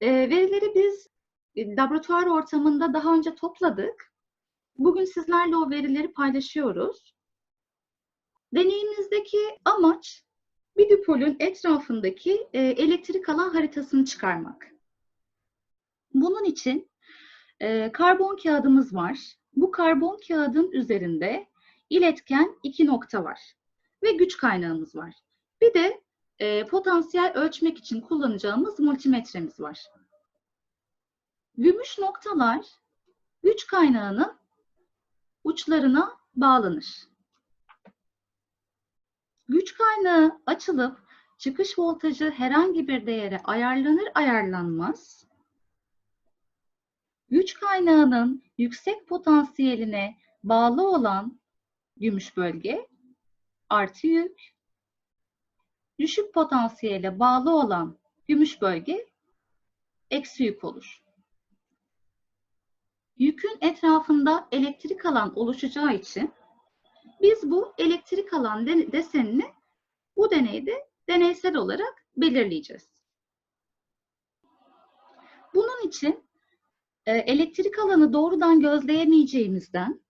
E, verileri biz e, laboratuvar ortamında daha önce topladık. Bugün sizlerle o verileri paylaşıyoruz. Deneyimizdeki amaç bir dipolün etrafındaki e, elektrik alan haritasını çıkarmak. Bunun için e, karbon kağıdımız var. Bu karbon kağıdın üzerinde iletken iki nokta var ve güç kaynağımız var. Bir de e, potansiyel ölçmek için kullanacağımız multimetremiz var. Gümüş noktalar güç kaynağının uçlarına bağlanır. Güç kaynağı açılıp çıkış voltajı herhangi bir değere ayarlanır ayarlanmaz. Güç kaynağının yüksek potansiyeline bağlı olan gümüş bölge artı yük, düşük potansiyele bağlı olan gümüş bölge eksi yük olur. Yükün etrafında elektrik alan oluşacağı için biz bu elektrik alan desenini bu deneyde deneysel olarak belirleyeceğiz. Bunun için e, elektrik alanı doğrudan gözleyemeyeceğimizden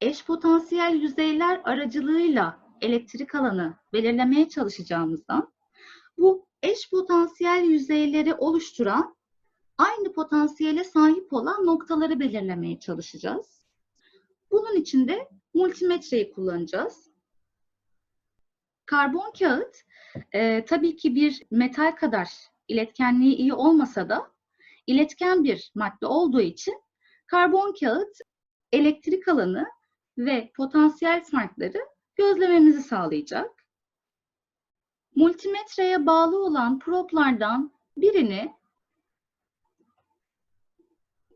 eş potansiyel yüzeyler aracılığıyla elektrik alanı belirlemeye çalışacağımızdan bu eş potansiyel yüzeyleri oluşturan aynı potansiyele sahip olan noktaları belirlemeye çalışacağız. Bunun için de multimetreyi kullanacağız. Karbon kağıt e, tabii ki bir metal kadar iletkenliği iyi olmasa da iletken bir madde olduğu için karbon kağıt elektrik alanı ve potansiyel farkları gözlememizi sağlayacak. Multimetreye bağlı olan proplardan birini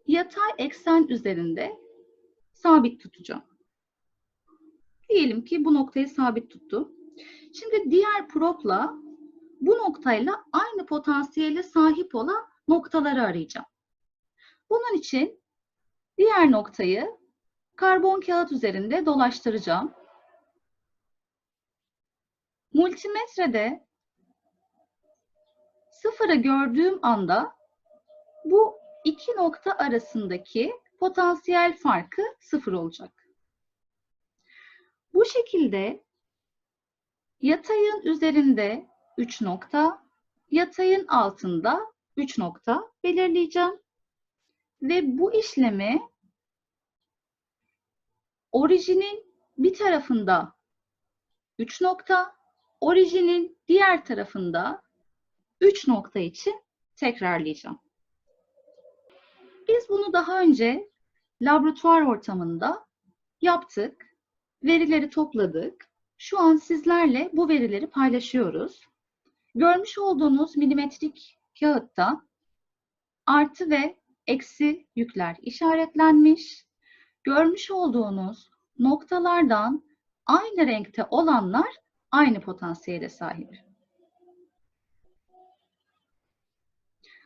yatay eksen üzerinde sabit tutacağım. Diyelim ki bu noktayı sabit tuttu. Şimdi diğer propla bu noktayla aynı potansiyele sahip olan noktaları arayacağım. Bunun için diğer noktayı karbon kağıt üzerinde dolaştıracağım. Multimetrede sıfırı gördüğüm anda bu iki nokta arasındaki potansiyel farkı sıfır olacak. Bu şekilde yatayın üzerinde 3 nokta, yatayın altında 3 nokta belirleyeceğim. Ve bu işlemi orijinin bir tarafında 3 nokta, orijinin diğer tarafında 3 nokta için tekrarlayacağım. Biz bunu daha önce laboratuvar ortamında yaptık. Verileri topladık. Şu an sizlerle bu verileri paylaşıyoruz. Görmüş olduğunuz milimetrik kağıtta artı ve eksi yükler işaretlenmiş. Görmüş olduğunuz noktalardan aynı renkte olanlar aynı potansiyele sahip.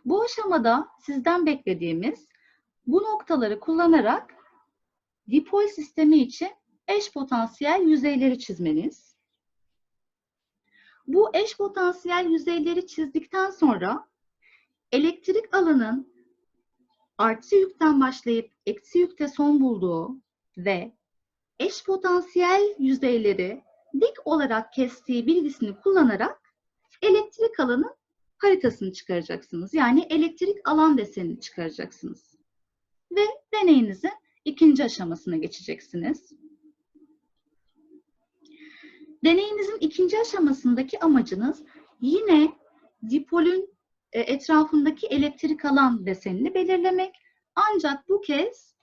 Bu aşamada sizden beklediğimiz bu noktaları kullanarak dipol sistemi için eş potansiyel yüzeyleri çizmeniz. Bu eş potansiyel yüzeyleri çizdikten sonra elektrik alanın artı yükten başlayıp eksi yükte son bulduğu ve eş potansiyel yüzeyleri dik olarak kestiği bilgisini kullanarak elektrik alanın haritasını çıkaracaksınız. Yani elektrik alan desenini çıkaracaksınız. Ve deneyinizin ikinci aşamasına geçeceksiniz. Deneyinizin ikinci aşamasındaki amacınız yine dipolün e, etrafındaki elektrik alan desenini belirlemek. Ancak bu kez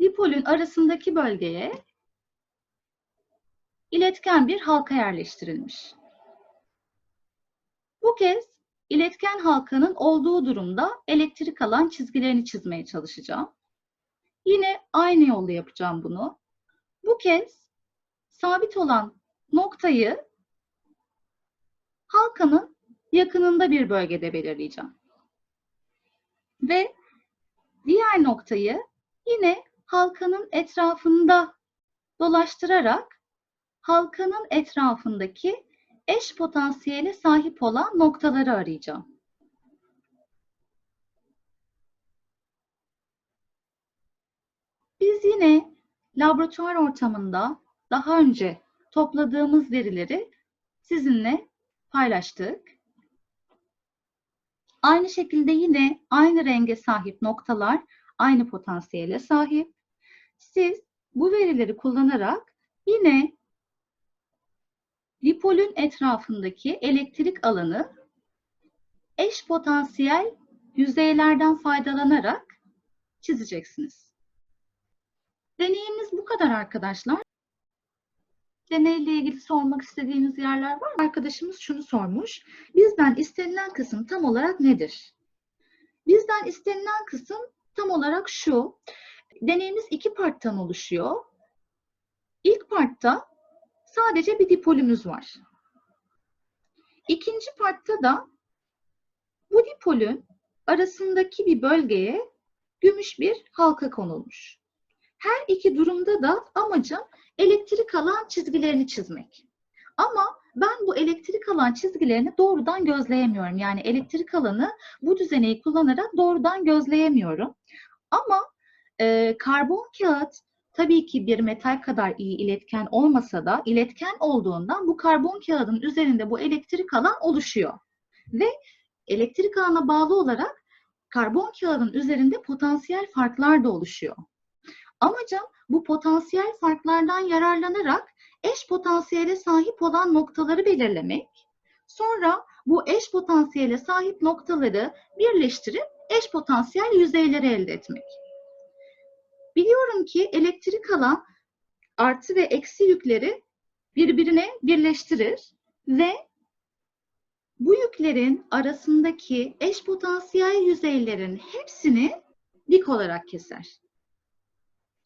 dipolün arasındaki bölgeye iletken bir halka yerleştirilmiş. Bu kez iletken halkanın olduğu durumda elektrik alan çizgilerini çizmeye çalışacağım. Yine aynı yolla yapacağım bunu. Bu kez sabit olan noktayı halkanın yakınında bir bölgede belirleyeceğim. Ve diğer noktayı yine halkanın etrafında dolaştırarak halkanın etrafındaki eş potansiyele sahip olan noktaları arayacağım. Biz yine laboratuvar ortamında daha önce topladığımız verileri sizinle paylaştık. Aynı şekilde yine aynı renge sahip noktalar aynı potansiyele sahip. Siz bu verileri kullanarak yine dipolün etrafındaki elektrik alanı eş potansiyel yüzeylerden faydalanarak çizeceksiniz. Deneyimiz bu kadar arkadaşlar. Deneyle ilgili sormak istediğiniz yerler var mı? Arkadaşımız şunu sormuş. Bizden istenilen kısım tam olarak nedir? Bizden istenilen kısım tam olarak şu. Deneyimiz iki parttan oluşuyor. İlk partta sadece bir dipolümüz var. İkinci partta da bu dipolün arasındaki bir bölgeye gümüş bir halka konulmuş. Her iki durumda da amacım elektrik alan çizgilerini çizmek. Ama ben bu elektrik alan çizgilerini doğrudan gözleyemiyorum. Yani elektrik alanı bu düzeneyi kullanarak doğrudan gözleyemiyorum. Ama e, karbon kağıt tabii ki bir metal kadar iyi iletken olmasa da iletken olduğundan bu karbon kağıdın üzerinde bu elektrik alan oluşuyor. Ve elektrik alana bağlı olarak karbon kağıdın üzerinde potansiyel farklar da oluşuyor. Amacım bu potansiyel farklardan yararlanarak eş potansiyele sahip olan noktaları belirlemek. Sonra bu eş potansiyele sahip noktaları birleştirip eş potansiyel yüzeyleri elde etmek. Biliyorum ki elektrik alan artı ve eksi yükleri birbirine birleştirir ve bu yüklerin arasındaki eş potansiyel yüzeylerin hepsini dik olarak keser.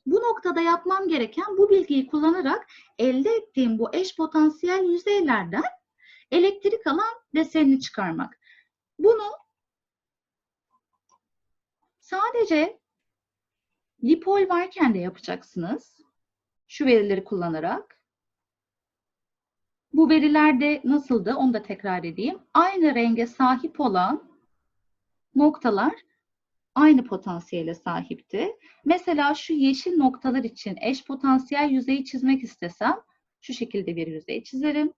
Bu noktada yapmam gereken bu bilgiyi kullanarak elde ettiğim bu eş potansiyel yüzeylerden elektrik alan desenini çıkarmak. Bunu sadece dipol varken de yapacaksınız. Şu verileri kullanarak. Bu verilerde nasıldı onu da tekrar edeyim. Aynı renge sahip olan noktalar aynı potansiyele sahipti. Mesela şu yeşil noktalar için eş potansiyel yüzeyi çizmek istesem şu şekilde bir yüzey çizerim.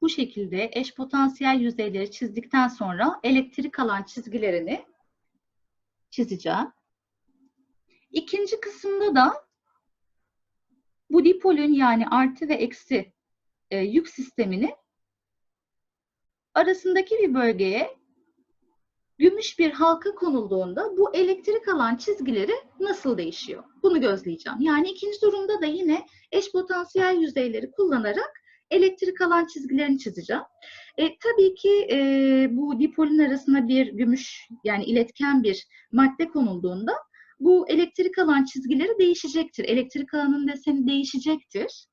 Bu şekilde eş potansiyel yüzeyleri çizdikten sonra elektrik alan çizgilerini çizeceğim. İkinci kısımda da bu dipolün yani artı ve eksi e, yük sistemini arasındaki bir bölgeye gümüş bir halka konulduğunda bu elektrik alan çizgileri nasıl değişiyor? Bunu gözleyeceğim. Yani ikinci durumda da yine eş potansiyel yüzeyleri kullanarak elektrik alan çizgilerini çizeceğim. E, tabii ki e, bu dipolün arasına bir gümüş yani iletken bir madde konulduğunda bu elektrik alan çizgileri değişecektir. Elektrik alanın deseni değişecektir.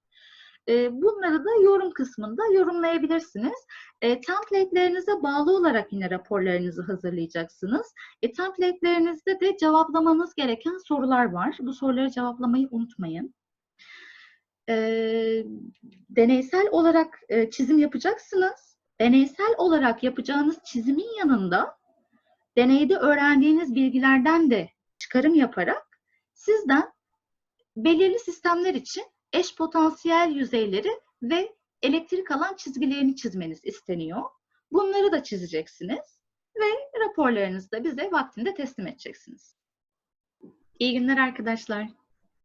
E, bunları da yorum kısmında yorumlayabilirsiniz. E, template'lerinize bağlı olarak yine raporlarınızı hazırlayacaksınız. E, template'lerinizde de cevaplamanız gereken sorular var. Bu soruları cevaplamayı unutmayın. E, deneysel olarak e, çizim yapacaksınız. Deneysel olarak yapacağınız çizimin yanında deneyde öğrendiğiniz bilgilerden de çıkarım yaparak sizden belirli sistemler için eş potansiyel yüzeyleri ve elektrik alan çizgilerini çizmeniz isteniyor. Bunları da çizeceksiniz ve raporlarınızı da bize vaktinde teslim edeceksiniz. İyi günler arkadaşlar.